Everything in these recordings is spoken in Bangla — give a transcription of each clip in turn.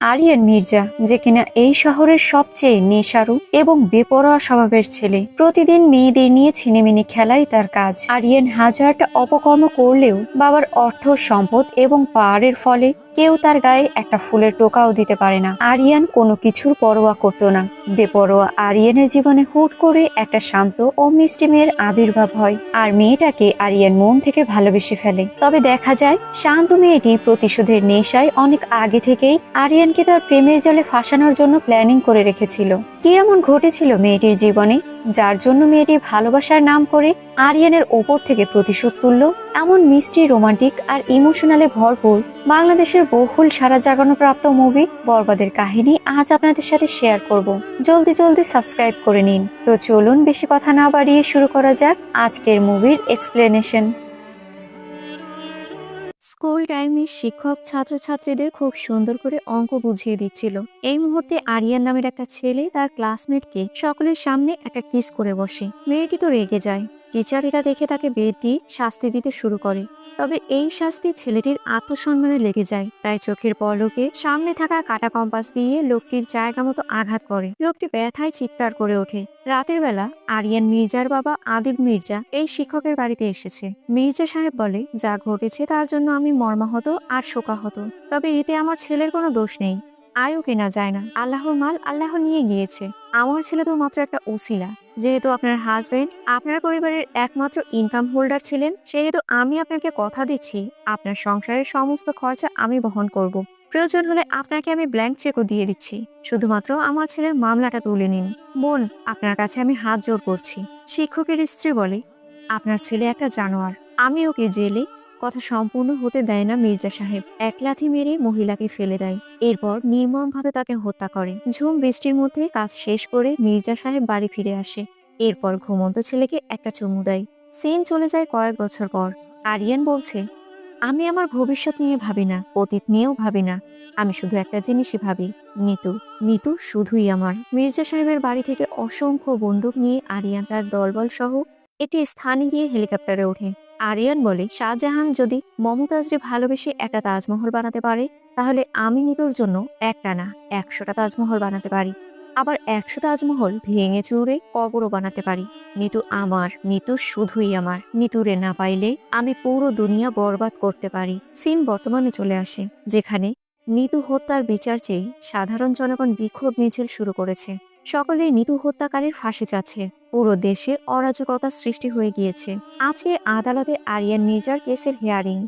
আরিয়ান মির্জা, যে কিনা এই শহরের সবচেয়ে নেশারু এবং বেপরোয়া স্বভাবের ছেলে। প্রতিদিন মেয়েদের নিয়ে ছিনেমিনি খেলাই তার কাজ। আরিয়ান হাজারটা অপকর্ম করলেও বাবার অর্থ, সম্পদ এবং পাহাড়ের ফলে কেউ তার গায়ে একটা ফুলের টোকাও দিতে পারে না। আরিয়ান কোনো কিছুর পরোয়া করতো না। বেপরোয়া আরিয়ানের জীবনে হুট করে একটা শান্ত ও মিষ্টি মেয়ের আবির্ভাব হয় আর মেয়েটাকে আরিয়ান মন থেকে ভালোবেসে ফেলে। তবে দেখা যায়, শান্ত মেয়েটি প্রতিশোধের নেশায় অনেক আগে থেকেই আরিয়ানকে তার প্রেমের জলে ফাঁসানোর জন্য প্ল্যানিং করে রেখেছিল। কি এমন ঘটেছিল মেয়েটির জীবনে? যার জন্য মেয়েটি ভালোবাসার নাম করে আরিয়ানের ওপর থেকে প্রতিশোধ তুলল? এমন মিষ্টি, রোমান্টিক আর ইমোশনালে ভরপুর বাংলাদেশের বহুল সারা জাগানো প্রাপ্ত মুভি বরবাদের কাহিনী আজ আপনাদের সাথে শেয়ার করব। জলদি জলদি সাবস্ক্রাইব করে নিন। তো চলুন বেশি কথা না বাড়িয়ে শুরু করা যাক আজকের মুভির এক্সপ্লেনেশন স্কুল টাইমে শিক্ষক ছাত্রছাত্রীদের খুব সুন্দর করে অঙ্ক বুঝিয়ে দিচ্ছিল। এই মুহূর্তে আরিয়ান নামের একটা ছেলে তার ক্লাসমেটকে সকলের সামনে একটা কিস করে বসে। মেয়েটি তো রেগে যায়। টিচার এটা দেখে তাকে বেদ দিয়ে শাস্তি দিতে শুরু করে। তবে এই শাস্তি ছেলেটির আত্মসম্মানে লেগে যায়। তাই চোখের পলকে সামনে থাকা কাটা কম্পাস দিয়ে লোকটির জায়গা মতো আঘাত করে। লোকটি ব্যথায় চিৎকার করে ওঠে। রাতের বেলা আরিয়ান মির্জার বাবা আদিব মির্জা এই শিক্ষকের বাড়িতে এসেছে। মির্জা সাহেব বলে, যা ঘটেছে তার জন্য আমি মর্মাহত আর শোকাহত। তবে এতে আমার ছেলের কোনো দোষ নেই। আয়ও কেনা যায় না। আল্লাহর মাল আল্লাহ নিয়ে গিয়েছে। আমার ছেলে তো মাত্র একটা ওসিলা। যেহেতু আপনার হাজবেন্ড আপনার পরিবারের একমাত্র ইনকাম হোল্ডার ছিলেন, সেহেতু আমি আপনাকে কথা দিচ্ছি। আপনার সংসারের সমস্ত খরচা আমি বহন করব। প্রয়োজন হলে আপনাকে আমি ব্ল্যাঙ্ক চেকও দিয়ে দিচ্ছি। শুধুমাত্র আমার ছেলের মামলাটা তুলে নিন। বোন, আপনার কাছে আমি হাত জোর করছি। শিক্ষকের স্ত্রী বলে, আপনার ছেলে একটা জানোয়ার। আমি ওকে জেলে কথা সম্পূর্ণ হতে দেয় না মির্জা সাহেব। এক লাথি মেরে মহিলাকে ফেলে দেয়। এরপর নির্মমভাবে তাকে হত্যা করে। ঝুম বৃষ্টির মধ্যে কাজ শেষ করে মির্জা সাহেব বাড়ি ফিরে আসে। এরপর ঘুমন্ত ছেলেকে একটা চুমু দেয়। সিন চলে যায় কয়েক বছর পর। আরিয়ান বলছে, আমি আমার ভবিষ্যৎ নিয়ে ভাবি না, অতীত নিয়েও ভাবি না। আমি শুধু একটা জিনিসই ভাবি নিতু নিতু শুধুই আমার। মির্জা সাহেবের বাড়ি থেকে অসংখ্য বন্দুক নিয়ে আরিয়ান তার দলবল সহ একটি স্থানে গিয়ে হেলিকপ্টারে ওঠে। আরিয়ান বলে, শাহজাহান যদি মমতাজকে ভালোবেসে একটা তাজমহল বানাতে পারে, তাহলে আমি নিতুর জন্য একটা না, একশোটা তাজমহল বানাতে পারি। আবার একশো তাজমহল ভেঙে চুরে কবরও বানাতে পারি। নিতু আমার, নিতু শুধুই আমার, নিতুরে না পাইলে আমি পুরো দুনিয়া বরবাদ করতে পারি। সিন বর্তমানে চলে আসে, যেখানে নিতু হত্যার বিচার চেয়ে সাধারণ জনগণ বিক্ষোভ মিছিল শুরু করেছে। সকলেই নিতু হত্যাকারীর ফাঁসি চাচ্ছে। পুরো দেশে অরাজকতা সৃষ্টি হয়ে গিয়েছে। আজকে আদালতে আরিয়ান মির্জার কেসের হিয়ারিং।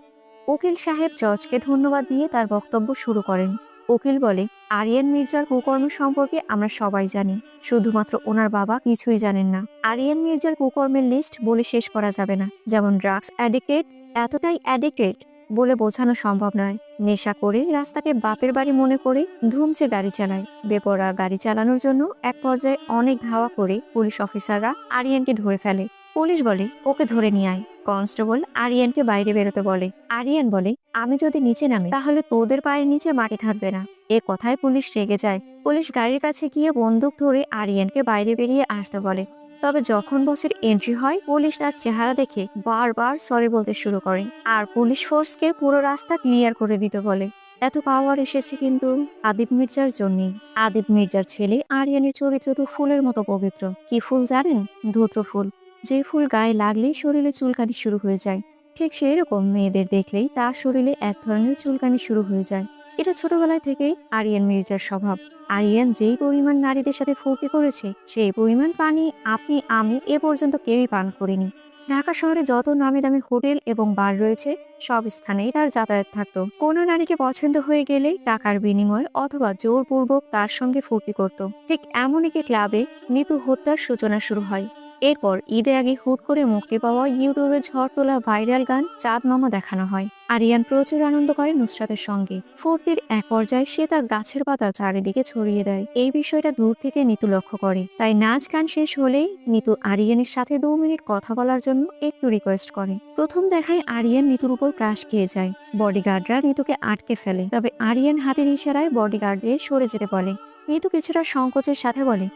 উকিল সাহেব জজকে ধন্যবাদ দিয়ে তার বক্তব্য শুরু করেন। উকিল বলে, আরিয়ান মির্জার কুকর্ম সম্পর্কে আমরা সবাই জানি। শুধুমাত্র ওনার বাবা কিছুই জানেন না। আরিয়ান মির্জার কুকর্মের লিস্ট বলে শেষ করা যাবে না। যেমন ড্রাগস অ্যাডিক্টেড, এতটাই অ্যাডিক্টেড বলে বোঝানো সম্ভব নয়। নেশা করে রাস্তাকে বাপের বাড়ি মনে করে ধুমচে গাড়ি চালায়। বেপরা গাড়ি চালানোর জন্য এক পর্যায়ে অনেক ধাওয়া করে পুলিশ অফিসাররা আরিয়ানকে ধরে ফেলে। পুলিশ বলে, ওকে ধরে নিয়ে আয়। কনস্টেবল আরিয়ানকে বাইরে বেরোতে বলে, আরিয়ান বলে, আমি যদি নিচে নামি, তাহলে তোদের পায়ের নিচে মাটি থাকবে না। এ কথায় পুলিশ রেগে যায়। পুলিশ গাড়ির কাছে গিয়ে বন্দুক ধরে আরিয়ানকে বাইরে বেরিয়ে আসতে বলে। তবে যখন বসের এন্ট্রি হয়, পুলিশ তার চেহারা দেখে বারবার সরি বলতে শুরু করে। আর পুলিশ ফোর্সকে পুরো রাস্তা ক্লিয়ার করে দিতে বলে। এত পাওয়ার এসেছে কিন্তু আদিব মির্জার জন্যই। আদিব মির্জার ছেলে আরিয়ানের চরিত্র তো ফুলের মতো পবিত্র। কি ফুল জানেন? ধুত্র ফুল। যে ফুল গায়ে লাগলেই শরীরে চুলকানি শুরু হয়ে যায়। ঠিক সেই রকম মেয়েদের দেখলেই তার শরীরে এক ধরনের চুলকানি শুরু হয়ে যায়। এটা ছোটবেলায় থেকেই আরিয়ান মির্জার স্বভাব। আরিয়ান যেই পরিমাণ নারীদের সাথে ফুর্তি করেছে, সেই পরিমাণ পানি আপনি, আমি এ পর্যন্ত কেউই পান করিনি। ঢাকা শহরে যত নামি দামি হোটেল এবং বার রয়েছে, সব স্থানেই তার যাতায়াত থাকতো। কোনো নারীকে পছন্দ হয়ে গেলেই টাকার বিনিময়ে অথবা জোরপূর্বক তার সঙ্গে ফুর্তি করত। ঠিক এমন একটি ক্লাবে নিতু হত্যার সূচনা শুরু হয়। এরপর ঈদের আগে হুট করে মুক্তি পাওয়া ইউটিউবে ঝড় তোলা ভাইরাল গান চাঁদ মামা দেখানো হয়। আরিয়ান প্রচুর আনন্দ করে নুসরাতের সঙ্গে। ফুর্তির এক পর্যায়ে সে তার গাছের পাতা চারিদিকে ছড়িয়ে দেয়। এই বিষয়টা দূর থেকে নিতু লক্ষ্য করে। তাই নাচ গান শেষ হলেই নিতু আরিয়ানের সাথে দু মিনিট কথা বলার জন্য একটু রিকোয়েস্ট করে। প্রথম দেখায় আরিয়ান নিতুর উপর ক্রাশ খেয়ে যায়। বডিগার্ডরা নিতুকে আটকে ফেলে। তবে আরিয়ান হাতের ইশারায় বডিগার্ডদের সরে যেতে বলে। নিতু কিছুটা সংকোচের সাথে বলে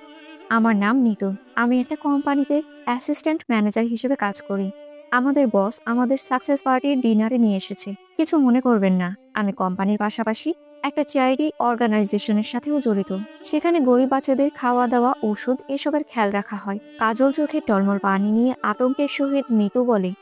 আমার নাম নিতু আমি একটা কোম্পানিতে অ্যাসিস্ট্যান্ট ম্যানেজার হিসেবে কাজ করি। আমাদের বস আমাদের সাকসেস পার্টির ডিনারে নিয়ে এসেছে। কিছু মনে করবেন না। আমি কোম্পানির পাশাপাশি একটা চ্যারিটি অর্গানাইজেশনের সাথেও জড়িত। সেখানে গরিব বাচ্চাদের খাওয়া দাওয়া, ওষুধ এসবের খেয়াল রাখা হয়। কাজল চোখে টলমল পানি নিয়ে আতঙ্কের সহিত মিতু বলে,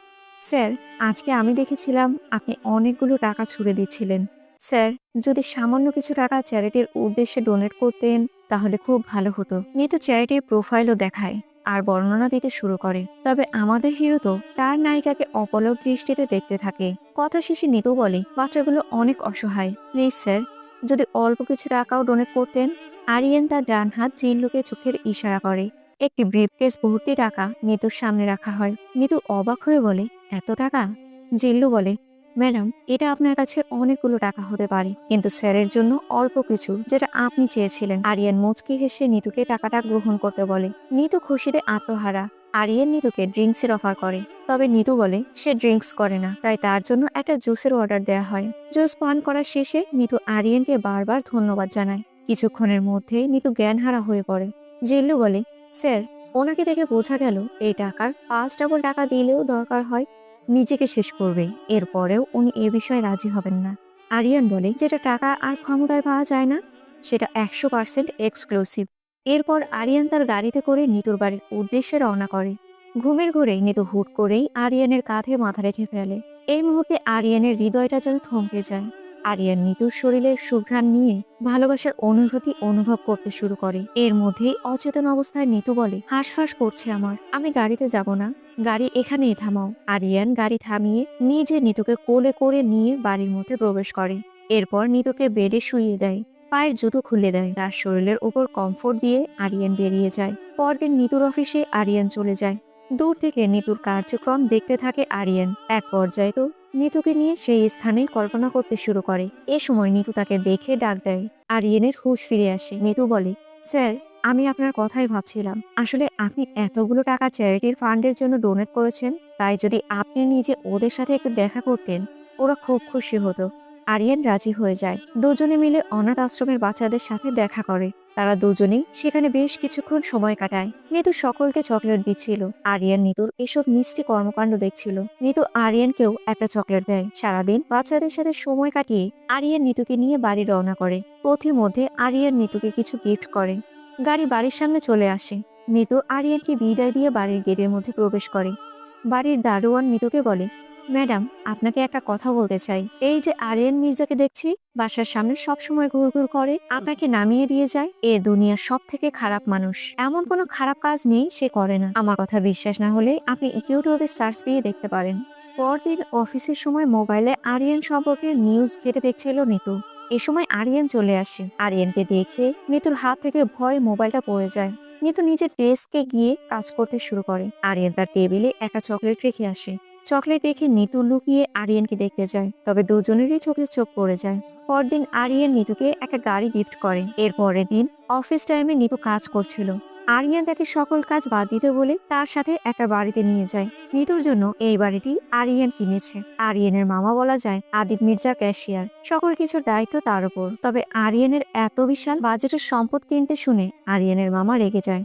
স্যার, আজকে আমি দেখেছিলাম আপনি অনেকগুলো টাকা ছুড়ে দিচ্ছিলেন। স্যার, যদি সামান্য কিছু টাকা চ্যারিটির উদ্দেশ্যে ডোনেট করতেন তাহলে খুব ভালো হতো। নিতু চ্যারিটির প্রোফাইলও দেখায় আর বর্ণনা দিতে শুরু করে। তবে আমাদের হিরো তো তার নায়িকাকে অপলক দৃষ্টিতে দেখতে থাকে। কথা শেষে নিতু বলে, বাচ্চাগুলো অনেক অসহায়। প্লিজ স্যার, যদি অল্প কিছু টাকাও ডোনেট করতেন? আরিয়ান তার ডান হাত জিল্লুকে চোখের ইশারা করে। একটি ব্রিফকেস ভর্তি টাকা নিতুর সামনে রাখা হয়। নিতু অবাক হয়ে বলে, এত টাকা? জিল্লু বলে ম্যাডাম, এটা আপনার কাছে অনেকগুলো টাকা হতে পারে, কিন্তু স্যারের জন্য অল্প কিছু, যেটা আপনি চেয়েছিলেন। আরিয়ান মুচকি হেসে নিতুকে টাকাটা গ্রহণ করতে বলে। নিতু খুশিতে আত্মহারা। আরিয়ান নিতুকে ড্রিঙ্কসের অফার করে। তবে নিতু বলে, সে ড্রিঙ্কস করে না, তাই তার জন্য একটা জুসের অর্ডার দেওয়া হয়। জুস পান করা শেষে নিতু আরিয়ানকে বারবার ধন্যবাদ জানায়। কিছুক্ষণের মধ্যেই নিতু জ্ঞানহারা হয়ে পড়ে। জিল্লু বলে, স্যার, ওনাকে দেখে বোঝা গেল, এই টাকার পাঁচ ডাবল টাকা দিলেও দরকার হয় নিজেকে শেষ করবে। এরপরেও উনি এ বিষয়ে রাজি হবেন না। আরিয়ান বলে, যেটা টাকা আর ক্ষমতায় পাওয়া যায় না, সেটা একশো পার্সেন্ট এক্সক্লুসিভ এরপর আরিয়ান তার গাড়িতে করে নিতুর বাড়ির উদ্দেশ্যে রওনা করে। ঘুমের ঘুরেই নিতু হুট করেই আরিয়ানের কাঁধে মাথা রেখে ফেলে। এই মুহূর্তে আরিয়ানের হৃদয়টা যেন থমকে যায়। আরিয়ান নিতুর শরীরের সুঘ্রাণ নিয়ে ভালোবাসার অনুভূতি অনুভব করতে শুরু করে। এর মধ্যেই অচেতন অবস্থায় নিতু বলে, হাঁসফাঁস করছে আমার, আমি গাড়িতে যাব না, গাড়ি এখানেই থামাও। আরিয়ান গাড়ি থামিয়ে নিজে নিতুকে কোলে করে নিয়ে বাড়ির মধ্যে প্রবেশ করে। এরপর নিতুকে বেডে শুইয়ে দেয়, পায়ের জুতো খুলে দেয়। তার শরীরের উপর কমফোর্ট দিয়ে আরিয়ান বেরিয়ে যায়। পরদিন নিতুর অফিসে আরিয়ান চলে যায়। দূর থেকে নিতুর কার্যক্রম দেখতে থাকে আরিয়ান। এক পর্যায়ে তো নিতুকে নিয়ে সেই স্থানেই কল্পনা করতে শুরু করে। এ সময় নিতু তাকে দেখে ডাক দেয় আরিয়ানের হুঁশ ফিরে আসে। নিতু বলে, স্যার, আমি আপনার কথাই ভাবছিলাম। আসলে আপনি এতগুলো টাকা চ্যারিটির ফান্ডের জন্য ডোনেট করেছেন, তাই যদি আপনি নিজে ওদের সাথে একটু দেখা করতেন, ওরা খুব খুশি হতো। আরিয়ান রাজি হয়ে যায়। দুজনে মিলে অনাথ আশ্রমের বাচ্চাদের সাথে দেখা করে। তারা দুজনেই সেখানে বেশ কিছুক্ষণ সময় কাটায়। নিতু সকলকে চকলেট দিচ্ছিল। আরিয়ান, নিতুর এসব মিষ্টি কর্মকাণ্ড দেখছিল। নিতু আরিয়ানকেও একটা চকলেট দেয়। সারাদিন বাচ্চাদের সাথে সময় কাটিয়ে আরিয়ান নিতুকে নিয়ে বাড়ি রওনা করে। পথের মধ্যে আরিয়ান নিতুকে কিছু গিফট করে। গাড়ি বাড়ির সামনে চলে আসে। নিতু আরিয়ানকে বিদায় দিয়ে বাড়ির গেটের মধ্যে প্রবেশ করে। বাড়ির দারোয়ান নিতুকে বলে ম্যাডাম, আপনাকে একটা কথা বলতে চাই। এই যে আরিয়ান মির্জাকে দেখছি, বাসার সামনে সব সময় ঘুরঘুর করে, আপনাকে নামিয়ে দিয়ে যায়, এ দুনিয়ার সব থেকে খারাপ মানুষ। এমন কোনো খারাপ কাজ নেই, সে করে না। আমার কথা বিশ্বাস না হলে আপনি ইউটিউবে সার্চ দিয়ে দেখতে পারেন। পরদিন অফিসের সময় মোবাইলে আরিয়ান সম্পর্কে নিউজ ঘেটে দেখছিল নিতু এ সময় আরিয়ান চলে আসে। আরিয়ানকে দেখে নিতুর হাত থেকে ভয় মোবাইলটা পড়ে যায়। নিতু নিজের ডেস্কে গিয়ে কাজ করতে শুরু করে। আরিয়ান তার টেবিলে একটা চকলেট রেখে আসে। চকলেট রেখে নিতু লুকিয়ে আরিয়ানকে দেখতে যায়, তবে দুজনেরই চোখে চোখ পড়ে যায়। পরদিন আরিয়ান নিতুকে একটা গাড়ি গিফট করে। এর পরের দিন অফিস টাইমে নিতু কাজ করছিল। আরিয়ান তাকে সকল কাজ বাদ দিতে বলে তার সাথে একটা বাড়িতে নিয়ে যায়। নিতুর জন্য এই বাড়িটি আরিয়ান কিনেছে। আরিয়ানের মামা বলা যায় আদিব মির্জা ক্যাশিয়ার। সকল কিছুর দায়িত্ব তার উপর। তবে আরিয়ানের এত বিশাল বাজেটের সম্পদ কিনতে শুনে আরিয়ানের মামা রেগে যায়।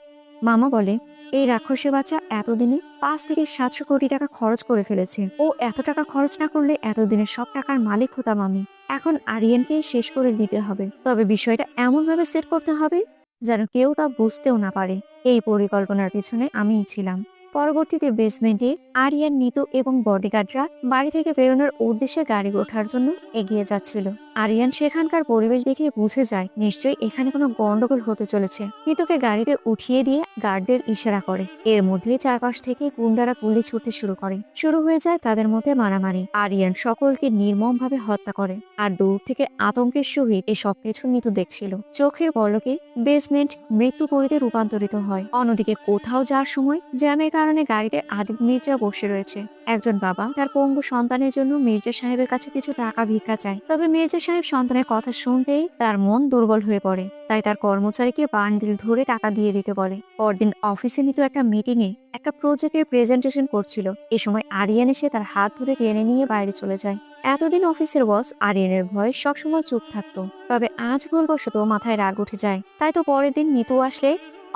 মামা বলে এই রাক্ষসের বাচ্চা এতদিনে পাঁচ থেকে সাতশো কোটি টাকা খরচ করে ফেলেছে। ও এত টাকা খরচ না করলে এতদিনে সব টাকার মালিক হতাম আমি। এখন আরিয়ানকেই শেষ করে দিতে হবে। তবে বিষয়টা এমনভাবে সেট করতে হবে যেন কেউ তা বুঝতেও না পারে। এই পরিকল্পনার পিছনে আমিই ছিলাম। পরবর্তীতে বেসমেন্টে আরিয়ান, নিতু এবং বডিগার্ডরা বাড়ি থেকে বেরোনোর উদ্দেশ্যে গাড়ি ওঠার জন্য এগিয়ে যাচ্ছিল। আরিয়ান সেখানকার পরিবেশ দেখে বুঝে যায়, নিশ্চয়ই এখানে কোনো গন্ডগোল হতে চলেছে। নিতুকে গাড়িতে উঠিয়ে দিয়ে গার্ডদের ইশারা করে। এর মধ্যে চারপাশ থেকে গুন্ডারা গুলি ছুটতে শুরু করে। শুরু হয়ে যায় তাদের মধ্যে মারামারি। আরিয়ান সকলকে নির্মমভাবে হত্যা করে আর দূর থেকে আতঙ্কের সহিত এই সবকিছু নিতু দেখছিল। চোখের পলকে বেসমেন্ট মৃত্যু পরিতে রূপান্তরিত হয়। অন্যদিকে কোথাও যাওয়ার সময় জ্যামের কারণে গাড়িতে আদিব মির্জা বসে রয়েছে। একজন বাবা তার পঙ্গু সন্তানের জন্য মির্জা সাহেবের কাছে কিছু টাকা ভিক্ষা চায়। তবে মির্জা সাহেব সন্তানের কথা শুনতেই তার মন দুর্বল হয়ে পড়ে। তাই তার কর্মচারীকে বান্ডিল ধরে টাকা দিয়ে দিতে বলে। পরদিন অফিসে নিত একটা মিটিং এ একটা প্রজেক্টের প্রেজেন্টেশন করছিল। এ সময় আরিয়ান এসে তার হাত ধরে টেনে নিয়ে বাইরে চলে যায়। এতদিন অফিসের বস আরিয়ানের ভয় সবসময় চুপ থাকতো। তবে আজ ভুলবশত মাথায় রাগ উঠে যায়। তাই তো পরের দিন নিতু আসলে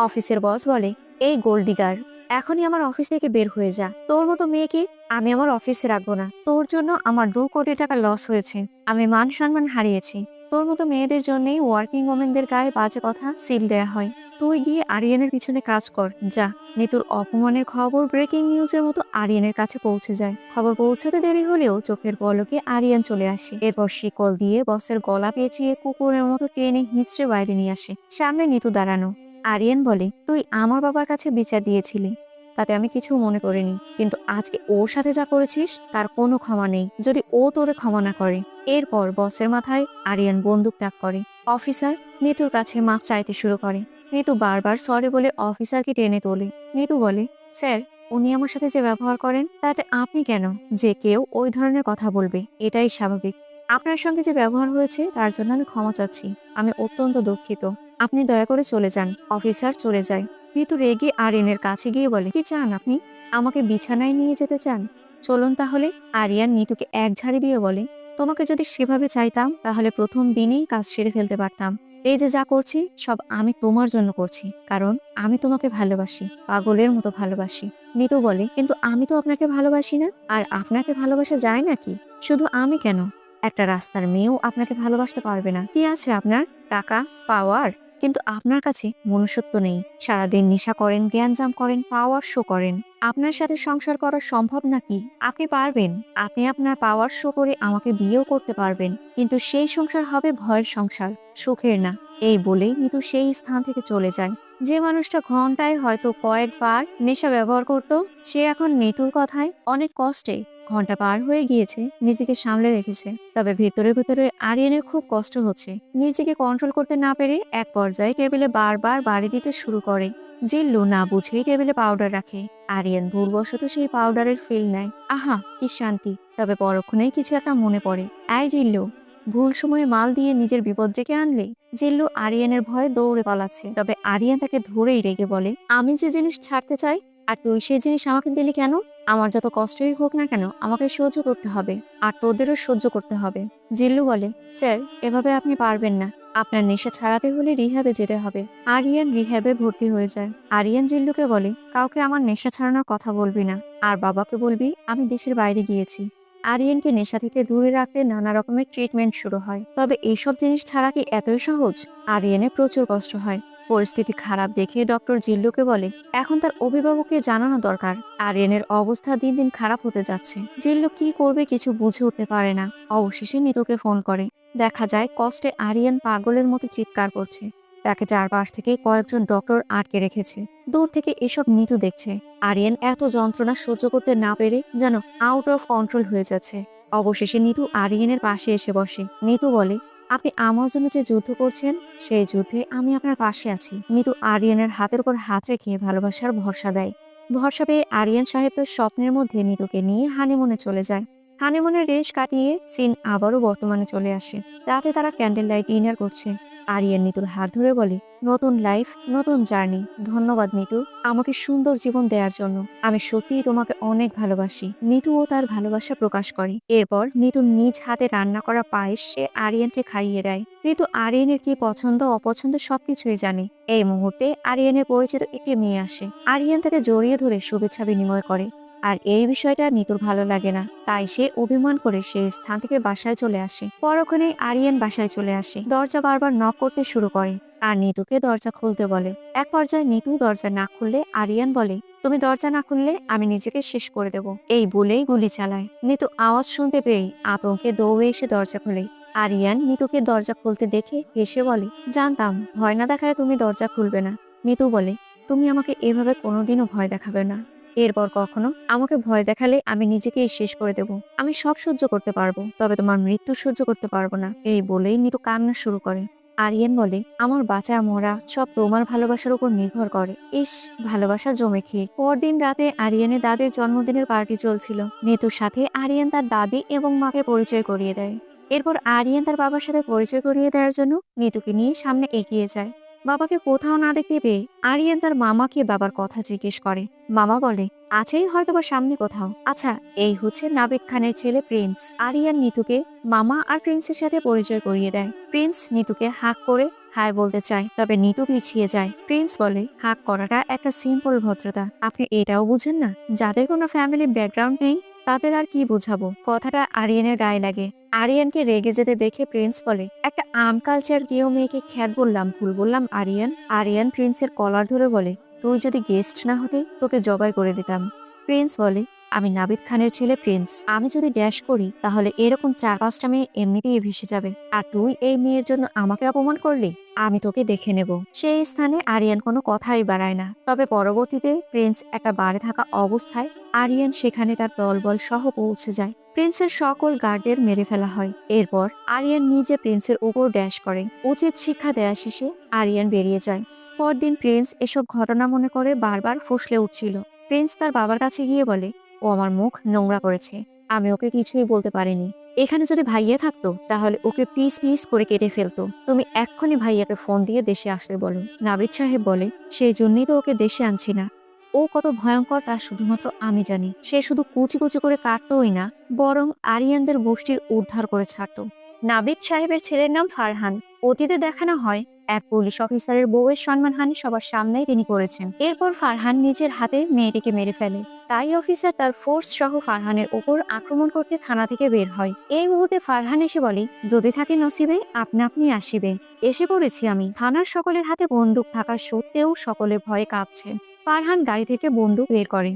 অফিসের বস বলে, এই গোল্ড ডিগার এখনই আমার অফিস থেকে বের হয়ে যা। তোর মতো মেয়েকে আমি আমার অফিসে রাখব না। তোর জন্য আমার দু কোটি টাকা লস হয়েছে। আমি মান সম্মান হারিয়েছি। তোর মতো মেয়েদের জন্যই ওয়ার্কিং ওমেনদের গায়ে বাজে কথা সিল দেয়া হয়। তুই গিয়ে আরিয়ানের পিছনে কাজ কর। যা নিতুর অপমানের খবর ব্রেকিং নিউজের মতো আরিয়ানের কাছে পৌঁছে যায়। খবর পৌঁছাতে দেরি হলেও চোখের পলকে আরিয়ান চলে আসে। এরপর শিকল দিয়ে বসের গলা পেঁচিয়ে কুকুরের মতো টেনে হিঁচড়ে বাইরে নিয়ে আসে। সামনে নিতু দাঁড়ানো। আরিয়ান বলে, তুই আমার বাবার কাছে বিচার দিয়েছিলি, তাতে আমি কিছু মনে করিনি, কিন্তু আজকে ওর সাথে যা করেছিস, তার কোনো ক্ষমা নেই, যদি ও তোরে ক্ষমা না করে। এরপর বসের মাথায় আরিয়ান বন্দুক ত্যাগ করে। অফিসার নিতুর কাছে মাপ চাইতে শুরু করে। নিতু বারবার সরে বলে অফিসারকে টেনে তোলে। নিতু বলে, স্যার, উনি আমার সাথে যে ব্যবহার করেন, তাতে আপনি কেন? যে কেউ ওই ধরনের কথা বলবে, এটাই স্বাভাবিক। আপনার সঙ্গে যে ব্যবহার হয়েছে, তার জন্য আমি ক্ষমা চাচ্ছি। আমি অত্যন্ত দুঃখিত। আপনি দয়া করে চলে যান। অফিসার চলে যায়। নিতু রেগে আরিয়ানের কাছে গিয়ে বলে, কি চান আপনি? আমাকে বিছানায় নিয়ে যেতে চান? চলুন তাহলে, আরিয়ান নিতুকে এক ঝাড়ি দিয়ে বলে, তোমাকে যদি সেভাবে চাইতাম, তাহলে প্রথম দিনেই কাজ সেরে ফেলতে পারতাম। এই যে যা করছি, সব আমি তোমার জন্য করছি। কারণ, আমি তোমাকে ভালোবাসি, পাগলের মতো ভালোবাসি। নিতু বলে, কিন্তু আমি তো আপনাকে ভালোবাসি না। আর আপনাকে ভালোবাসা যায় নাকি? শুধু আমি কেন? একটা রাস্তার মেয়েও আপনাকে ভালোবাসতে পারবে না। কি আছে আপনার? টাকা পাওয়ার কিন্তু আপনার কাছে মনুষ্যত্ব নেই। সারাদিন নেশা করেন জ্ঞানজাম করেন পাওয়ার শো করেন। আপনার সাথে সংসার করা সম্ভব নাকি? আপনি পারবেন। আপনি আপনার পাওয়ার শো করে আমাকে বিয়েও করতে পারবেন। কিন্তু সেই সংসার হবে ভয়ের সংসার, সুখের না। এই বলে নিতু সেই স্থান থেকে চলে যায়। যে মানুষটা ঘন্টায় হয়তো কয়েকবার নেশা ব্যবহার করত, সে এখন নিতুর কথায় অনেক কষ্টে ঘণ্টা পার হয়ে গিয়েছে, নিজেকে সামলে রেখেছে। তবে ভেতরে ভেতরে আরিয়ানের খুব কষ্ট হচ্ছে। নিজেকে কন্ট্রোল করতে না পেরে এক পর্যায়ে টেবিলে বারবার বাড়ি দিতে শুরু করে জিল্লু না বুঝেই টেবিলে পাউডার রাখে। আরিয়ান ভুলবশত সেই পাউডারের ফিল নেয়। আহা, কি শান্তি। তবে পরক্ষণেই কিছু একটা মনে পড়ে। আয় জিল্লু ভুল সময়ে মাল দিয়ে নিজের বিপদ ডেকে আনলে জিল্লু আরিয়ানের ভয়ে দৌড়ে পালাচ্ছে। তবে আরিয়ান তাকে ধরেই রেগে বলে, আমি যে জিনিস ছাড়তে চাই, আর তুই সেই জিনিস আমাকে দিলি কেন? আমার যত কষ্টই হোক না কেন, আমাকে সহ্য করতে হবে, আর তোদেরও সহ্য করতে হবে। জিল্লু বলে, স্যার, এভাবে আপনি পারবেন না। আপনার নেশা ছাড়াতে হলে রিহ্যাবে যেতে হবে। আরিয়ান রিহ্যাবে ভর্তি হয়ে যায়। আরিয়ান জিল্লুকে বলে, কাউকে আমার নেশা ছাড়ানোর কথা বলবি না, আর বাবাকে বলবি, আমি দেশের বাইরে গিয়েছি। আরিয়ানকে নেশা থেকে দূরে রাখতে নানা রকমের ট্রিটমেন্ট শুরু হয়। তবে এইসব জিনিস ছাড়া কি এতই সহজ? আরিয়ানের প্রচুর কষ্ট হয়। পরিস্থিতি খারাপ দেখে ডক্টর জিল্লুকে বলে, এখন তার অভিভাবককে জানানো দরকার। আরিয়ানের অবস্থা দিন দিন খারাপ হতে যাচ্ছে। জিল্লু কি করবে কিছু বুঝে উঠতে পারে না। অবশেষে নিতুকে ফোন করে। দেখা যায়, কষ্টে আরিয়ান পাগলের মতো চিৎকার করছে। তাকে চারপাশ থেকে কয়েকজন ডক্টর আটকে রেখেছে। দূর থেকে এসব নিতু দেখছে। আরিয়ান এত যন্ত্রণা সহ্য করতে না পেরে যেন আউট অফ কন্ট্রোল হয়ে যাচ্ছে। অবশেষে নিতু আরিয়ানের পাশে এসে বসে। নিতু বলে আপনি আমার জন্য যে যুদ্ধ করছেন, সেই যুদ্ধে আমি আপনার পাশে আছি। নিতু আরিয়ানের হাতের উপর হাত রেখে ভালোবাসার ভরসা দেয়। ভরসা পেয়ে আরিয়ান সাহেব তো স্বপ্নের মধ্যে নিতুকে নিয়ে হানিমুনে চলে যায়। হানিমনের রেশ কাটিয়ে সিন আবারও বর্তমানে চলে আসে। রাতে তারা ক্যান্ডেল লাইট ডিনার করছে। আরিয়ান নিতুর হাত ধরে বলে, নতুন লাইফ নতুন জার্নি ধন্যবাদ নিতু, আমাকে সুন্দর জীবন দেওয়ার জন্য। আমি সত্যিই তোমাকে অনেক ভালোবাসি। নিতুও তার ভালোবাসা প্রকাশ করে। এরপর নিতু নিজ হাতে রান্না করা পায়েস সে আরিয়ানকে খাইয়ে দেয়। নিতু আরিয়ানের কি পছন্দ, অপছন্দ সবকিছুই জানে। এই মুহূর্তে আরিয়ানের পরিচিত একটি মেয়ে আসে। আরিয়ান তাকে জড়িয়ে ধরে শুভেচ্ছা বিনিময় করে। আর এই বিষয়টা নিতুর ভালো লাগে না। তাই সে অভিমান করে সে স্থান থেকে বাসায় চলে আসে। পরক্ষণে আরিয়ান বাসায় চলে আসে। দরজা বারবার নক করতে শুরু করে আর নিতুকে দরজা খুলতে বলে। এক পর্যায়ে নিতু দরজা না খুললে আরিয়ান বলে, তুমি দরজা না খুললে আমি নিজেকে শেষ করে দেব। এই বলেই গুলি চালায়। নিতু আওয়াজ শুনতে পেয়ে আতঙ্কে দৌড়ে এসে দরজা খুলে। আরিয়ান নিতুকে দরজা খুলতে দেখে হেসে বলে, জানতাম, ভয় না দেখায় তুমি দরজা খুলবে না। নিতু বলে, তুমি আমাকে এভাবে কোনোদিনও ভয় দেখাবে না। এরপর কখনো আমাকে ভয় দেখালে আমি নিজেকেই শেষ করে দেব। আমি সব সহ্য করতে পারব, তবে তোমার মৃত্যু সহ্য করতে পারব না, এই বলেই নিতু কান্না শুরু করে। আরিয়ান বলে, আমার বাঁচা মরা সব তোমার ভালোবাসার উপর নির্ভর করে। ইস, ভালোবাসা জমে খেয়ে। পরদিন রাতে আরিয়ানের দাদের জন্মদিনের পার্টি চলছিল। নিতুর সাথে আরিয়ান তার দাদি এবং মাকে পরিচয় করিয়ে দেয়। এরপর আরিয়ান তার বাবার সাথে পরিচয় করিয়ে দেওয়ার জন্য নিতুকে নিয়ে সামনে এগিয়ে যায়। বাবাকে কোথাও না দেখতে পেয়ে আরিয়ান তার মামাকে বাবার কথা জিজ্ঞেস করে। মামা বলে, আছেই হয়তো বা সামনে কোথাও। আচ্ছা এই হচ্ছে নাবিক খানের ছেলে প্রিন্স। আরিয়ান নিতুকে মামা আর প্রিন্সের সাথে পরিচয় করিয়ে দেয়। প্রিন্স নিতুকে হাক করে, হাই বলতে চায়, তবে নিতু পিছিয়ে যায়। প্রিন্স বলে, হাক করাটা একটা সিম্পল ভদ্রতা। আপনি এটাও বুঝেন না? যাদের কোনো ফ্যামিলি ব্যাকগ্রাউন্ড নেই, তাদের আর কি বোঝাবো? কথাটা আরিয়ানের গায়ে লাগে। আরিয়ানকে রেগে যেতে দেখে প্রিন্স বলে, একটা আম কালচার গেও মেয়েকে খ্যাত বললাম, ভুল বললাম, আরিয়ান? আরিয়ান প্রিন্সের কলার ধরে বলে, তুই যদি গেস্ট না হতে, তোকে জবাই করে দিতাম। প্রিন্স বলে, আমি নাবিদ খানের ছেলে প্রিন্স। আমি যদি ড্যাশ করি, তাহলে এরকম চার পাঁচটা মেয়ে এমনিতেই ভেসে যাবে। আর তুই এই মেয়ের জন্য আমাকে অপমান করলি? আমি তোকে দেখে নেব। সেই স্থানে আরিয়ান কোনো কথাই বাড়ায় না। তবে পরবর্তীতে প্রিন্স একটা বারে থাকা অবস্থায় আরিয়ান সেখানে তার দলবল সহ পৌঁছে যায়। প্রিন্সের সকল গার্ডদের মেরে ফেলা হয়। এরপর আরিয়ান নিজে প্রিন্সের উপর ড্যাশ করে। উচিত শিক্ষা দেয়া শেষে আরিয়ান বেরিয়ে যায়। পরদিন প্রিন্স এসব ঘটনা মনে করে বারবার ফুসলে উঠছিল। প্রিন্স তার বাবার কাছে গিয়ে বলে, ও আমার মুখ নোংরা করেছে। আমি ওকে কিছুই বলতে পারিনি। এখানে যদি ভাইয়া থাকতো, তাহলে ওকে পিস পিস করে কেটে ফেলতো। তুমি এক্ষুনি ভাইয়াকে ফোন দিয়ে দেশে আসতে বলো। নাবিদ সাহেব বলে, সেই জন্যই তো ওকে দেশে আনছি না। ও কত ভয়ঙ্কর তা শুধুমাত্র আমি জানি। সে শুধু কুচি কুচি করে কাটতোই না, বরং আরিয়ানদের গোষ্ঠীর উদ্ধার করে ছাড়তো। নাবিদ সাহেবের ছেলের নাম ফারহান। অতীতে দেখানো হয় এক পুলিশ অফিসারের বউয়ের সম্মানহানি সবার সামনেই তিনি করেছেন। এরপর ফারহান নিজের হাতে মেয়েটিকে মেরে ফেলে। তাই অফিসার তার ফোর্স সহ ফারহানের ওপর আক্রমণ করতে থানা থেকে বের হয়। এই মুহূর্তে ফারহান এসে বলে, যদি থাকে নসিবে, আপনা আপনি আসিবে। এসে পড়েছি আমি। থানার সকলের হাতে বন্দুক থাকা সত্ত্বেও সকলে ভয়ে কাঁপছে। ফারহান গাড়ি থেকে বন্দুক বের করে।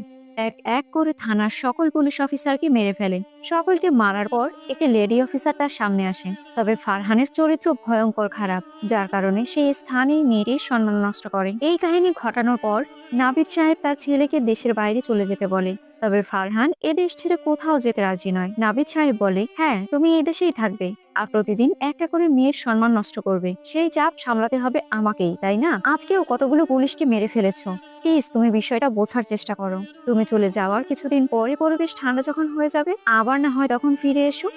এক এক করে থানার সকল পুলিশ অফিসারকে মেরে ফেলেন সকলকে মারার পর একটি লেডি অফিসার তার সামনে আসেন তবে ফারহানের চরিত্র ভয়ঙ্কর খারাপ, যার কারণে সে স্থানেই মেয়েটির সম্মান নষ্ট করে। এই কাহিনী ঘটানোর পর নাবিদ সাহেব তার ছেলেকে দেশের বাইরে চলে যেতে বলে। তবে ফারহান এ দেশ ছেড়ে কোথাও যেতে রাজি নয়। নাবিদ সাহেব বলে হ্যাঁ তুমি এই দেশেই থাকবে। আর প্রতিদিন একটা করে মেয়ের সম্মান নষ্ট করবে। সেই চাপ সামলাতে হবে আমাকেই, তাই না? আজকেও কতগুলো পুলিশকে মেরে ফেলেছো। প্লিজ, তুমি বিষয়টা বোঝার চেষ্টা করো। তুমি চলে যাওয়ার কিছুদিন পরে পরিবেশ ঠান্ডা যখন হয়ে যাবে, আবার না হয় তখন ফিরে এসো।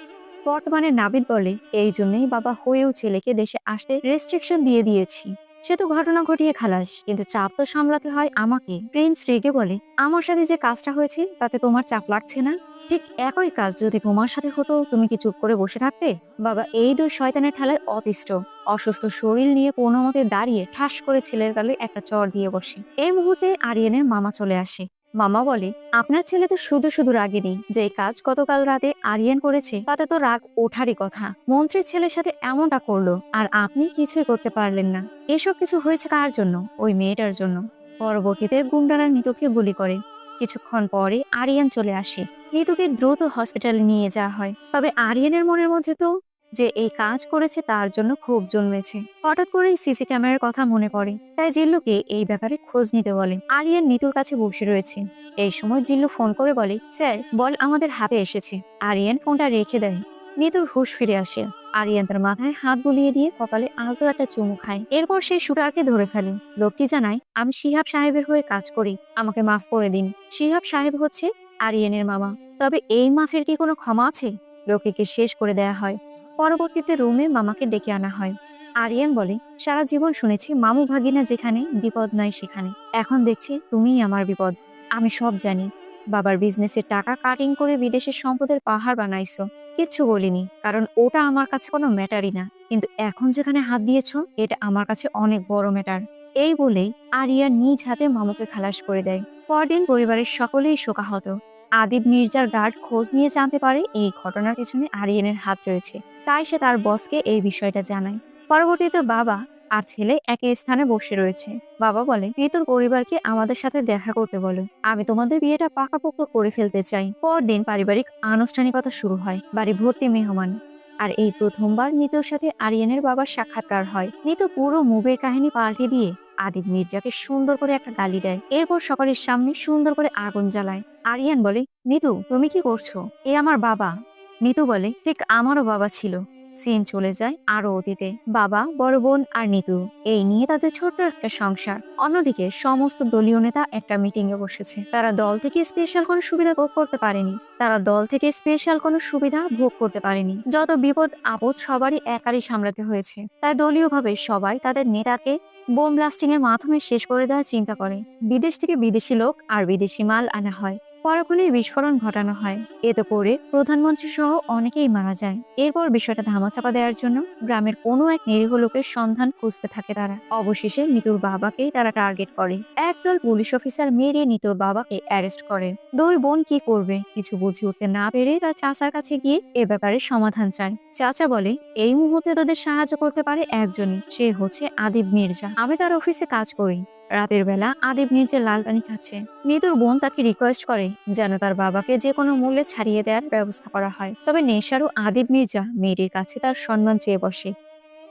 বর্তমানে নাবিদ বলে, এই জন্যই বাবা হয়েও ছেলেকে দেশে আসতে রেস্ট্রিকশন দিয়ে দিয়েছি। সে তো ঘটনা ঘটিয়ে খালাস, কিন্তু চাপ তো সামলাতে হয় আমাকে। প্রিন্স রেগে বলে, আমার সাথে যে কাজটা হয়েছে, তাতে তোমার চাপ লাগছে না? ঠিক একই কাজ যদি তোমার সাথে হতো, তুমি কি চুপ করে বসে থাকতে? বাবা, এই দুই শয়তানের ঠেলায় অতিষ্ঠ। অসুস্থ শরীর নিয়ে কোনো মতে দাঁড়িয়ে ঠাস করে ছেলের গালে একটা চর দিয়ে বসে। এই মুহূর্তে আরিয়ানের মামা চলে আসে। মামা বলে, আপনার ছেলে তো শুধু শুধু রাগে নেই। যে কাজ গতকাল রাতে আরিয়ান করেছে, তাতে তো রাগ ওঠারই কথা। মন্ত্রীর ছেলের সাথে এমনটা করল, আর আপনি কিছুই করতে পারলেন না। এসব কিছু হয়েছে কার জন্য? ওই মেয়েটার জন্য। পরবর্তীতে গুন্ডারা নিতুকে গুলি করে। কিছুক্ষণ পরে আরিয়ান চলে আসে। নিতুকে দ্রুত হসপিটালে নিয়ে যাওয়া হয়। তবে আরিয়ানের মনের মধ্যে তো যে এই কাজ করেছে তার জন্য খুব জন্মেছে। হঠাৎ করেই সিসি ক্যামেরার কথা মনে পড়ে। তাই জিল্লুকে এই ব্যাপারে খোঁজ নিতে বলে। আরিয়ান নিতুর কাছে বসে রয়েছে। এই সময় জিল্লু ফোন করে বলে, স্যার, বল আমাদের হাতে এসেছে। আরিয়ান ফোনটা রেখে দেয়। নিতুর হুশ ফিরে আসে। আরিয়ান তার মাথায় হাত বুলিয়ে দিয়ে কপালে আলতো একটা চুমু খায়। এরপর সে শুটারকে ধরে ফেলে। লোকটি জানায়, আমি শিহাব সাহেবের হয়ে কাজ করি। আমাকে মাফ করে দিন। শিহাব সাহেব হচ্ছে আরিয়ানের মামা। তবে এই মাফের কি কোনো ক্ষমা আছে? লোকটিকে শেষ করে দেয়া হয়। পরবর্তীতে রুমে মামাকে ডেকে আনা হয়। আরিয়ান বলে, সারা জীবন শুনেছি মামু ভাগিনা যেখানে, বিপদ নয় সেখানে। এখন দেখছি তুমিই আমার বিপদ। আমি সব জানি। বাবার বিজনেসের টাকা কাটিং করে বিদেশের সম্পদের পাহাড় বানাইছো। কিচ্ছু বলিনি, কারণ ওটা আমার কাছে কোনো ম্যাটারই না। কিন্তু এখন যেখানে হাত দিয়েছ, এটা আমার কাছে অনেক বড় ম্যাটার। এই বলেই আরিয়া নিজ হাতে মামুকে খালাস করে দেয়। পরদিন পরিবারের সকলেই শোকাহত। আদিব, মির্জার গার্ড খোঁজ নিয়ে জানতে পারে এই ঘটনার পেছনে আরিয়ানের হাত রয়েছে। তাই সে তার বসকে এই বিষয়টা জানায়। পরবর্তীতে বাবা আর ছেলে একই স্থানে বসে রয়েছে। বাবা বলে ঋতুর পরিবারকে আমাদের সাথে দেখা করতে বলো। আমি তোমাদের বিয়েটা পাকাপোক্ত করে ফেলতে চাই। পরদিন পারিবারিক আনুষ্ঠানিকতা শুরু হয়। বাড়ি ভর্তি মেহমান। আর এই প্রথমবার নিতুর সাথে আরিয়ানের বাবার সাক্ষাৎকার হয়। নিতু পুরো মুভের কাহিনী পাল্টে দিয়ে আদিব মির্জাকে সুন্দর করে একটা গালি দেয়। এরপর সকলের সামনে সুন্দর করে আগুন জ্বালায়। আরিয়ান বলে, নিতু, তুমি কি করছ? এ আমার বাবা। নিতু বলে, ঠিক আমারও বাবা ছিল। সিন চলে যায় আরও অতীতে। বাবা, বড় বোন আর নিতু, এই নিয়ে তাদের ছোট্ট একটা সংসার। অন্যদিকে সমস্ত দলীয় নেতা একটা মিটিং এ বসেছে। তারা দল থেকে স্পেশাল কোনো সুবিধা ভোগ করতে পারেনি। তারা দল থেকে স্পেশাল কোনো সুবিধা ভোগ করতে পারেনি। যত বিপদ আপদ সবারই একারই সামলাতে হয়েছে। তাই দলীয়ভাবে সবাই তাদের নেতাকে বোম ব্লাস্টিং এর মাধ্যমে শেষ করে দেওয়ার চিন্তা করে। বিদেশ থেকে বিদেশি লোক আর বিদেশি মাল আনা হয়। পরক্ষণেই বিস্ফোরণ ঘটানো হয়। এতে করে প্রধানমন্ত্রী সহ অনেকেই মারা যায়। এরপর বিষয়টা ধামাচাপা দেওয়ার জন্য গ্রামের কোনো এক নিরীহ লোকের সন্ধান খুঁজতে থাকে তারা। অবশেষে নিতুর বাবাকেই তারা টার্গেট করে। একদল পুলিশ অফিসার মেরে নিতুর বাবাকে অ্যারেস্ট করে। দুই বোন কি করবে কিছু বুঝে উঠতে না পেরে তার চাচার কাছে গিয়ে এ ব্যাপারে সমাধান চায়। চাচা বলে, এই মুহূর্তে তাদের সাহায্য করতে পারে একজনই। সে হচ্ছে আদিব মির্জা। আমি তার অফিসে কাজ করি। রাতের বেলা আদিব মির্জা লাল পানি খাচ্ছে নিতুর বোন তাকে রিকোয়েস্ট করে যেন তার বাবাকে যে কোনো মূল্যে ছাড়িয়ে দেওয়ার ব্যবস্থা করা হয়। তবে নেশারও আদিব মির্জা মেয়েটির কাছে তার সম্মান চেয়ে বসে।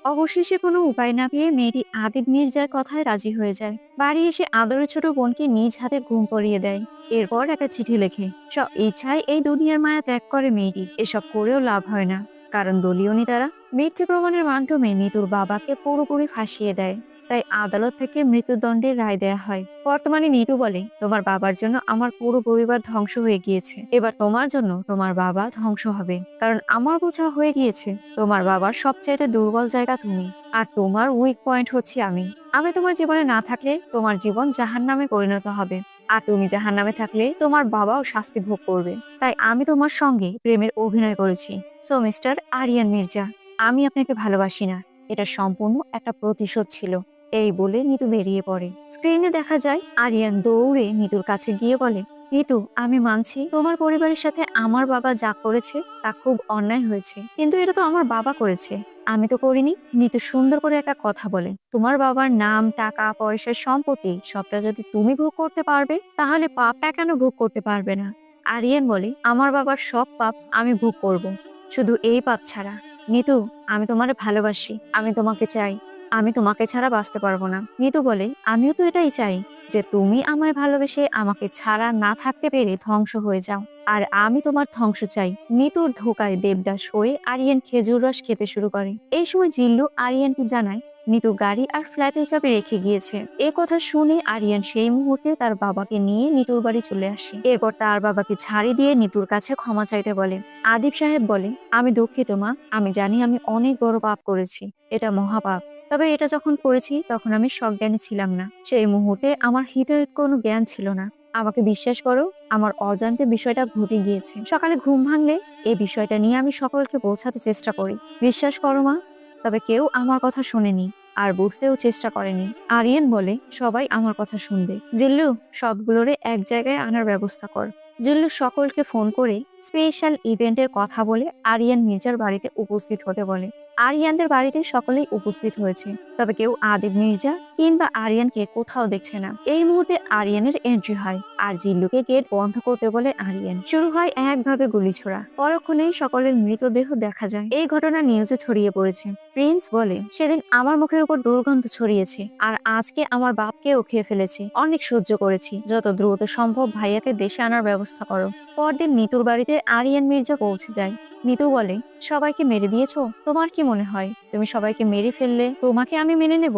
অবশেষে কোনো উপায় না পেয়ে মেয়েটি আদিব মির্জার কথায় রাজি হয়ে যায়। বাড়ি এসে আদরের ছোট বোনকে নিজ হাতে ঘুম পড়িয়ে দেয়। এরপর একটা চিঠি লেখে, সব ইচ্ছায় এই দুনিয়ার মায়া ত্যাগ করে মেয়েটি, এসব করেও লাভ হয় না। কারণ দলীয় নেতারা মিথ্যে প্রমাণের মাধ্যমে নিতুর বাবাকে পুরোপুরি ফাঁসিয়ে দেয়। তাই আদালত থেকে মৃত্যুদণ্ডের রায় দেয়া হয়। বর্তমানে নিতু বলে, তোমার বাবার জন্য আমার পুরো পরিবার ধ্বংস হয়ে গিয়েছে। এবার তোমার জন্য তোমার বাবা ধ্বংস হবে। কারণ আমার বোঝা হয়ে গিয়েছে, তোমার বাবার সবচাইতে দুর্বল জায়গা তুমি। আর তোমার উইক পয়েন্ট হচ্ছে আমি। আমি তোমার জীবনে না থাকলে তোমার জীবন জাহান নামে পরিণত হবে। আর তুমি জাহান নামে থাকলে তোমার বাবাও শাস্তি ভোগ করবে। তাই আমি তোমার সঙ্গে প্রেমের অভিনয় করেছি। সো মিস্টার আরিয়ান মির্জা, আমি আপনাকে ভালোবাসি না। এটা সম্পূর্ণ একটা প্রতিশোধ ছিল। এই বলে নিতু বেরিয়ে পড়ে। স্ক্রিনে দেখা যায়, আরিয়ান দৌড়ে নিতুর কাছে গিয়ে বলে, নিতু, আমি মানছি তোমার পরিবারের সাথে আমার বাবা যা করেছে তা খুব অন্যায় হয়েছে। কিন্তু এটা তো আমার বাবা করেছে। আমি তো করিনি। নিতু সুন্দর করে একটা কথা বলে, তোমার বাবার নাম, টাকা, পয়সা, সম্পত্তি সবটা যদি তুমি ভোগ করতে পারবে, তাহলে পাপটা কেন ভোগ করতে পারবে না? আরিয়ান বলে, আমার বাবার সব পাপ আমি ভোগ করব। শুধু এই পাপ ছাড়া। নিতু, আমি তোমার ভালোবাসি। আমি তোমাকে চাই। আমি তোমাকে ছাড়া বাঁচতে পারব না। নিতু বলে, আমিও তো এটাই চাই, যে তুমি আমায় ভালোবেসে আমাকে ছাড়া না থাকতে পেরে ধ্বংস হয়ে যাও। আর আমি তোমার ধ্বংস চাই। নিতুর ধোকায় দেবদাস হয়ে আরিয়ান খেজুর রস খেতে শুরু করে। এই সময় জিল্লু আরিয়ানকে জানায়, নিতু গাড়ি আর ফ্ল্যাটের চাপে রেখে গিয়েছে। এ কথা শুনে আরিয়ান সেই মুহূর্তে তার বাবাকে নিয়ে নিতুর বাড়ি চলে আসে। এরপর তার বাবাকে ছাড়ি দিয়ে নিতুর কাছে ক্ষমা চাইতে বলে। আদিব সাহেব বলে, আমি দুঃখিত মা, আমি জানি আমি অনেক বড় পাপ করেছি। এটা মহাপাপ। তবে এটা যখন করেছি, তখন আমি সজ্ঞানী ছিলাম না। সেই মুহূর্তে আমার হৃদয়ে কোনো জ্ঞান ছিল না। আমাকে বিশ্বাস করো, আমার অজান্তে বিষয়টা ঘটে গিয়েছে। সকালে ঘুম ভাঙলে এই বিষয়টা নিয়ে আমি সকলকে বোঝাতে চেষ্টা করি। বিশ্বাস করো মা, তবে কেউ আমার কথা শোনেনি আর বুঝতেও চেষ্টা করেনি। আরিয়ান বলে, সবাই আমার কথা শুনবে। জিল্লু, সবগুলোরে এক জায়গায় আনার ব্যবস্থা কর। জিল্লু সকলকে ফোন করে স্পেশাল ইভেন্টের কথা বলে আরিয়ান মির্জার বাড়িতে উপস্থিত হতে বলে। আরিয়ানদের বাড়িতে সকলেই উপস্থিত হয়েছে। তবে কেউ আদিব মির্জা কিংবা আরিয়ানকে কোথাও দেখছে না। এই মুহূর্তে আরিয়ানের এন্ট্রি হয়। আর জিল্লুকে গেট বন্ধ করতে বলে আরিয়ান। শুরু হয় একভাবে গুলি ছোড়া পরক্ষণেই সকলের মৃতদেহ দেখা যায়। এই ঘটনা নিউজে ছড়িয়ে পড়েছে। প্রিন্স বলে, সেদিন আমার মুখের উপর দুর্গন্ধ ছড়িয়েছে আর আজকে আমার বাপকেও খেয়ে ফেলেছে। অনেক সহ্য করেছি। যত দ্রুত সম্ভব ভাইয়াকে দেশে আনার ব্যবস্থা করো। পরদিন নিতুর বাড়িতে আরিয়ান মির্জা পৌঁছে যায়। নিতু বলে, সবাইকে মেরে দিয়েছ? তোমার কি মনে হয়? তুমি সবাইকে মেরে ফেললে তোমাকে আমি মেনে নেব?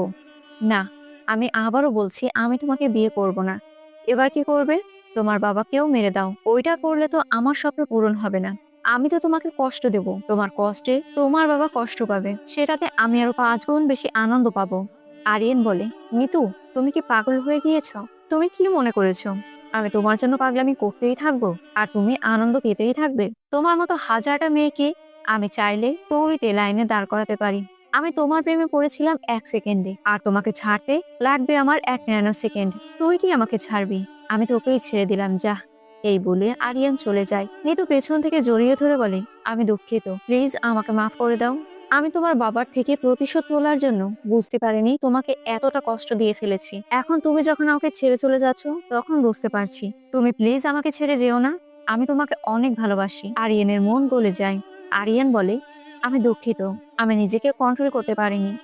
না, আমি আবারও বলছি, আমি তোমাকে বিয়ে করব না। এবার কি করবে? তোমার বাবাকেও মেরে দাও। ওইটা করলে তো আমার স্বপ্ন পূরণ হবে না। আমি তো তোমাকে কষ্ট দেব। তোমার কষ্টে তোমার বাবা কষ্ট পাবে। সেটাতে আমি আরও পাঁচ গুণ বেশি আনন্দ পাবো। আরিয়ান বলে নিতু তুমি কি পাগল হয়ে গিয়েছ? তুমি কি মনে করেছ? আমি তোমার জন্য পাগলামি করতেই থাকব, আর তুমি আনন্দ পেতেই থাকবে। তোমার মতো হাজারটা মেয়েকে আমি চাইলে তৌরিতে লাইনে দাঁড় করাতে পারি। আমি তোমার প্রেমে পড়েছিলাম এক সেকেন্ডে, আর তোমাকে ছাড়তে লাগবে আমার এক ন্যানো সেকেন্ড তুই কি আমাকে ছাড়বি? আমি তোকেই ছেড়ে দিলাম, যা। এই বলে আরিয়ান চলে যায়। নিতু পেছন থেকে জড়িয়ে ধরে বলে, আমি দুঃখিত, প্লিজ আমাকে মাফ করে দাও। আমি তোমার বাবার থেকে প্রতিশোধ তোলার জন্য বুঝতে পারিনি, তোমাকে এতটা কষ্ট দিয়ে ফেলেছি। এখন তুমি যখন আমাকে ছেড়ে চলে যাচ্ছ, তখন বুঝতে পারছি। তুমি প্লিজ আমাকে ছেড়ে যেও না। আমি তোমাকে অনেক ভালোবাসি। আরিয়ানের মন গলে যায়। আরিয়ান বলে, আমি দুঃখিত। আমি নিজেকে কন্ট্রোল করতে পারিনি।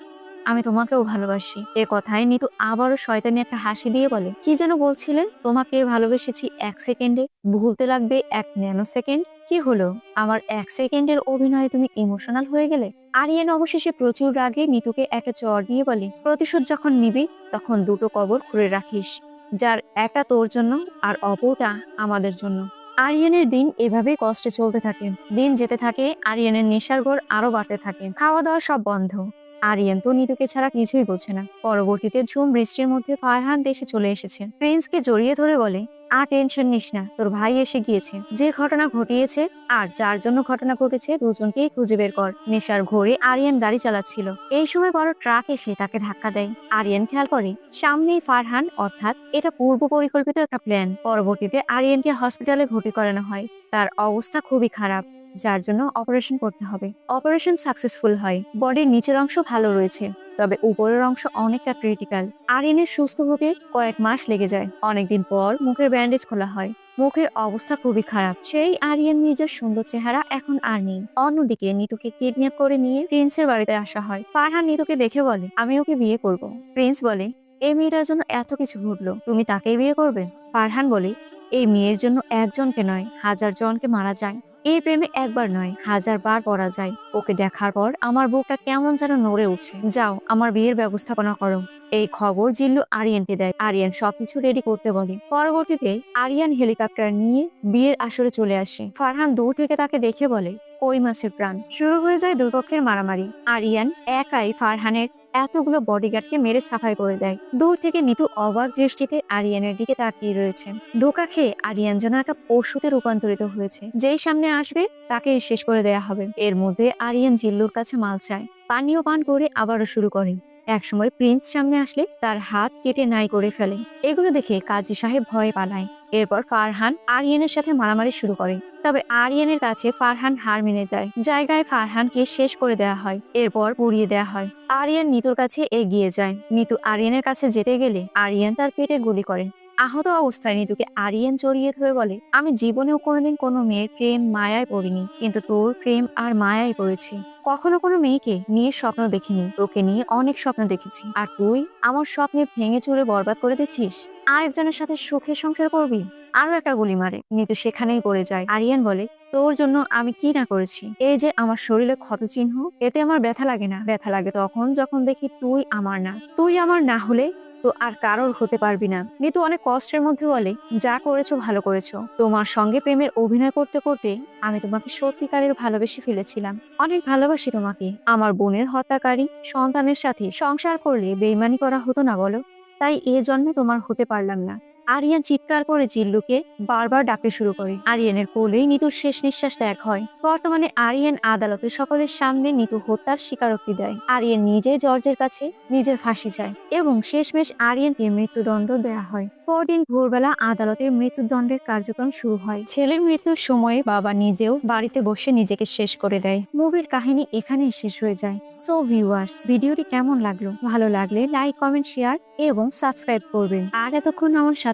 আমি তোমাকেও ভালোবাসি। এ কথায় নিতু আবারও শয়তানি একটা হাসি দিয়ে বলে, কি যেন বলছিলে? তোমাকে ভালোবেসেছি এক সেকেন্ডে। ভুলতে লাগবে এক ন্যানো সেকেন্ড কি হলো? আমার এক সেকেন্ডের অভিনয়ে তুমি ইমোশনাল হয়ে গেলে? আরিয়ান অবশেষে প্রচুর রাগে নিতুকে একটা চর দিয়ে বলে, প্রতিশোধ যখন নিবি, তখন দুটো কবর খুঁড়ে রাখিস, যার একটা তোর জন্য আর অপরটা আমাদের জন্য। আরিয়ানের দিন এভাবেই কষ্টে চলতে থাকে। দিন যেতে থাকে, আরিয়ানের নেশার ঘর আরও বাড়তে থাকে। খাওয়া দাওয়া সব বন্ধ। আরিয়ান তো নিতুকে ছাড়া কিছুই বোঝে না। পরবর্তীতে ঝুম বৃষ্টির মধ্যে ফারহান দেশে চলে এসেছে। প্রিন্সকে জড়িয়ে ধরে বলে আর টেনশন নিস না, তোর ভাই এসে গিয়েছে। যে ঘটনা ঘটিয়েছে আর যার জন্য ঘটনা ঘটেছে, দুজনকেই খুঁজে বের কর। নেশার ঘোরে আরিয়ান গাড়ি চালাচ্ছিল। এই সময় বড় ট্রাক এসে তাকে ধাক্কা দেয়। আরিয়ান খেয়াল করে, সামনেই ফারহান, অর্থাৎ এটা পূর্ব পরিকল্পিত একটা প্ল্যান পরবর্তীতে আরিয়ানকে হসপিটালে ভর্তি করানো হয়। তার অবস্থা খুবই খারাপ। যার জন্য অপারেশন করতে হবে। অপারেশন সাকসেসফুল হয়। বডির নিচের অংশ ভালো রয়েছে, তবে উপরের অংশ অনেকটা ক্রিটিক্যাল আরিয়ানের সুস্থ হতে কয়েক মাস লেগে যায়। অনেকদিন পর মুখের ব্যান্ডেজ খোলা হয়। মুখের অবস্থা খুবই খারাপ। সেই আরিয়ান নিজের সুন্দর চেহারা এখন আর নেই। অন্যদিকে নিতুকে কিডন্যাপ করে নিয়ে প্রিন্সের বাড়িতে আসা হয়। ফারহান নিতুকে দেখে বলে, আমি ওকে বিয়ে করব। প্রিন্স বলে, এই মেয়েটার জন্য এত কিছু ঘটলো। তুমি তাকেই বিয়ে করবে? ফারহান বলে, এই মেয়ের জন্য একজনকে নয়, হাজার জনকে মারা যায়। এই প্রেমে একবার নয় হাজার বার পড়া যায়। ওকে দেখার পর আমার বুকটা কেমন যেন নড়ে উঠছে। যাও, আমার বিয়ের ব্যবস্থাপনা করো। এই খবর জিল্লু আরিয়ানকে দেয়। আরিয়ান সবকিছু রেডি করতে বলে। পরবর্তীতে আরিয়ান হেলিকপ্টার নিয়ে বিয়ের আসরে চলে আসে। ফারহান দূর থেকে তাকে দেখে বলে, কই মাসের প্রাণ? শুরু হয়ে যায় দুপক্ষের মারামারি। আরিয়ান একাই ফারহানের এতগুলো বডিগার্ডকে মেরে সাফাই করে দেয়। দূর থেকে নিতু অবাক দৃষ্টিতে আরিয়ানের দিকে তাকিয়ে রয়েছে। ধোকা খেয়ে আরিয়ান যেন একটা পশুতে রূপান্তরিত হয়েছে। যেই সামনে আসবে তাকে শেষ করে দেয়া হবে। এর মধ্যে আরিয়ান জিল্লুর কাছে মাল চায়। পানীয় পান করে আবারও শুরু করে। একসময় প্রিন্স সামনে আসলে তার হাত কেটে নাই করে ফেলে। এগুলো দেখে কাজী সাহেব ভয়ে পালায়। এরপর ফারহান আরিয়ানের সাথে মারামারি শুরু করে। তবে আরিয়ানের কাছে ফারহান হার মেনে যায়। জায়গায় ফারহানকে শেষ করে দেয়া হয়, এরপর পুড়িয়ে দেয়া হয়। আরিয়ান নিতুর কাছে এগিয়ে যায়। নিতু আরিয়ানের কাছে যেতে গেলে আরিয়ান তার পেটে গুলি করে। আহত অবস্থায় নিতুকে আরিয়ান জড়িয়ে ধরে বলে, আমি জীবনেও কোনোদিন কোনো মেয়ের প্রেম মায়ায় পড়িনি, কিন্তু তোর প্রেম আর মায়ায় পড়েছি। কখনো কোনো মেয়েকে নিয়ে স্বপ্ন দেখিনি, তোকে নিয়ে অনেক স্বপ্ন দেখেছি। আর তুই আমার স্বপ্নে ভেঙে চুরে বরবাদ করে দিচ্ছিস? আরেকজনের সাথে সুখে সংসার করবি? আরও একটা গুলি মারে। নিতু সেখানেই পড়ে যায়। আরিয়ান বলে, তোর জন্য আমি কি না করেছি? এই যে আমার শরীরে ক্ষত চিহ্ন, এতে আমার ব্যথা লাগে না। ব্যথা লাগে তখন যখন দেখি তুই আমার না। তুই আমার না হলে তো আর কারোর হতে পারবি না। নিতু অনেক কষ্টের মধ্যে বলে, যা করেছ, ভালো করেছ। তোমার সঙ্গে প্রেমের অভিনয় করতে করতে আমি তোমাকে সত্যিকারের ভালোবেসে ফেলেছিলাম। অনেক ভালোবাসি তোমাকে। আমার বোনের হত্যাকারী সন্তানের সাথে সংসার করলে বেইমানি করা হতো না বলো। তাই এ জন্মে তোমার হতে পারলাম না। আরিয়ান চিৎকার করে জিল্লুকে বারবার ডাকতে শুরু করে। আরিয়ানের কোলেই নিতুর শেষ নিঃশ্বাস ত্যাগ হয়। বর্তমানে আরিয়ান আদালতে সকলের সামনে নিতু হত্যার স্বীকারোক্তি দেয়। আরিয়ান নিজে জর্জের কাছে নিজের ফাঁসি চায় এবং শেষমেশ আরিয়ানকে মৃত্যুদণ্ড দেওয়া হয়। পরদিন ভোরবেলা আদালতে মৃত্যুদণ্ডের কার্যক্রম শুরু হয়। ছেলের মৃত্যুর সময়ে বাবা নিজেও বাড়িতে বসে নিজেকে শেষ করে দেয়। মুভির কাহিনী এখানেই শেষ হয়ে যায়। সো ভিউয়ার্স, ভিডিওটি কেমন লাগল? ভালো লাগলে লাইক, কমেন্ট, শেয়ার এবং সাবস্ক্রাইব করবেন। আর এতক্ষণ আমার